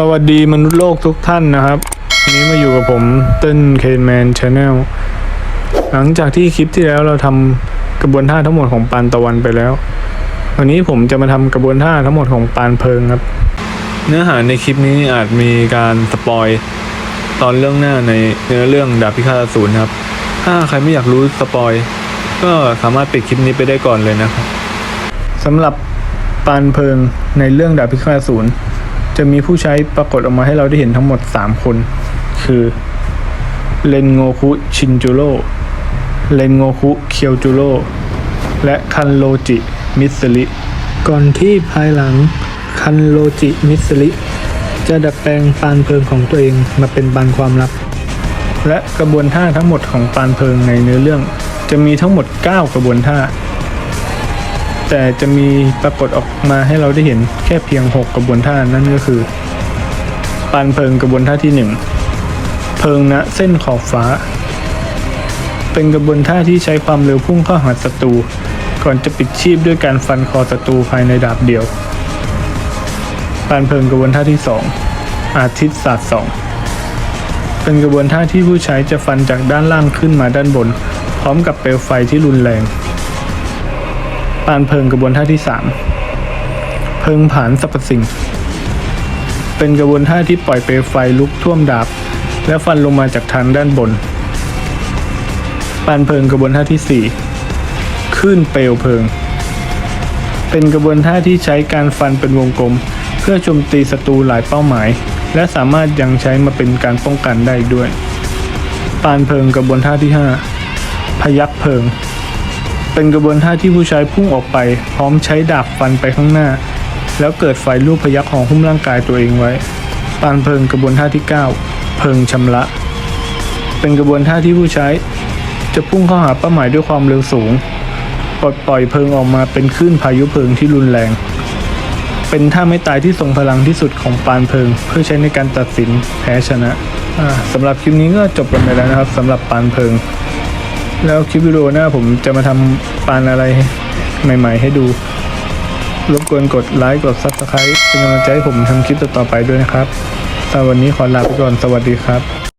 สวัสดีมนุษย์โลกทุกท่านนะครับวันนี้มาอยู่กับผมเต้นเคนแมนชาแนลหลังจากที่คลิปที่แล้วเราทำกระบวนท่าทั้งหมดของปานตะวันไปแล้ว วันนี้ผมจะมาทำกระบวนท่าทั้งหมดของปานเพิงครับ เนื้อหาในคลิปนี้อาจมีการสปอยตอนเรื่องหน้าในเนื้อเรื่องดาบพิฆาตอสูรครับ ถ้าใครไม่อยากรู้สปอยก็สามารถปิดคลิปนี้ไปได้ก่อนเลยนะครับสำหรับปานเพิงในเรื่องดาบพิฆาตอสูร จะมีผู้ใช้ปรากฏออกมาให้เราได้เห็นทั้งหมด 3 คน คือเลนโงคุชินจูโร่เลนโงคุเคียวจูโร่และคันโรจิมิสริก่อนที่ภายหลังคันโรจิมิสริจะดัดแปลงปานเพลิงของตัวเองมาเป็นปานความลับ และกระบวนท่าทั้งหมดของปานเพลิงในเนื้อเรื่อง จะมีทั้งหมด 9 กระบวนท่า แต่จะมีปรากฏออกมาให้เราได้เห็นแค่เพียง 6 กระบวนท่านั่นก็คือปานเพลิงกระบวนท่าที่ 1 เพลิงณเส้นขอบฟ้า เป็นกระบวนท่าที่ใช้ความเร็วพุ่งเข้าหาศัตรูก่อนจะปิดชีพด้วยการฟันคอศัตรูภายในดาบเดียวปานเพลิงกระบวนท่าที่ 2 อาทิตย์ศาสตร์สองเป็นกระบวนท่าที่ผู้ใช้จะฟันจากด้านล่างขึ้นมาด้านบน พร้อมกับเปลวไฟที่รุนแรง ปานเพิงกระบวนท่าที่ 3 เพิงผานสรรพสิ่ง เป็นกระบวนท่าที่ปล่อยเปลวไฟลุกท่วมดาบ และฟันลงมาจากทางด้านบน ปานเพิงกระบวนท่าที่4คลื่นเปลวเพลิง เป็นกระบวนท่าที่ใช้การฟันเป็นวงกลม เพื่อโจมตีศัตรูหลายเป้าหมาย และสามารถยังใช้มาเป็นการป้องกันได้ด้วย ปานเพิงกระบวนท่าที่ 5 พยักเพลิง เป็นกระบวนท่าที่ผู้ใช้พุ่งออกไป พร้อมใช้ดาบฟันไปข้างหน้า แล้วเกิดไฟลูกพยักของหุ้มร่างกายตัวเองไว้ปานเพลิงกระบวนท่าที่ 9 เพลิงชำระ เป็นกระบวนท่าที่ผู้ใช้ จะพุ่งเข้าหาเป้าหมายด้วยความเร็วสูงปลดปล่อยเพลิงออกมาเป็นคลื่นพายุเพลิงที่รุนแรง เป็นท่าไม่ตายที่ทรงพลังที่สุดของปานเพลิง เพื่อใช้ในการตัดสินแพ้ชนะอ่าสำหรับคลิปนี้ก็จบลงไปแล้วนะครับสำหรับปานเพลิง แล้วคลิปวิดีโอหน้าผมจะมาทำปานอะไรใหม่ ๆ ให้ดู รบกวนกดไลค์กด Subscribe เป็นกำลังใจให้ผมทำคลิปต่อๆไปด้วยนะครับสำหรับวันนี้ขอลาไปก่อนสวัสดีครับ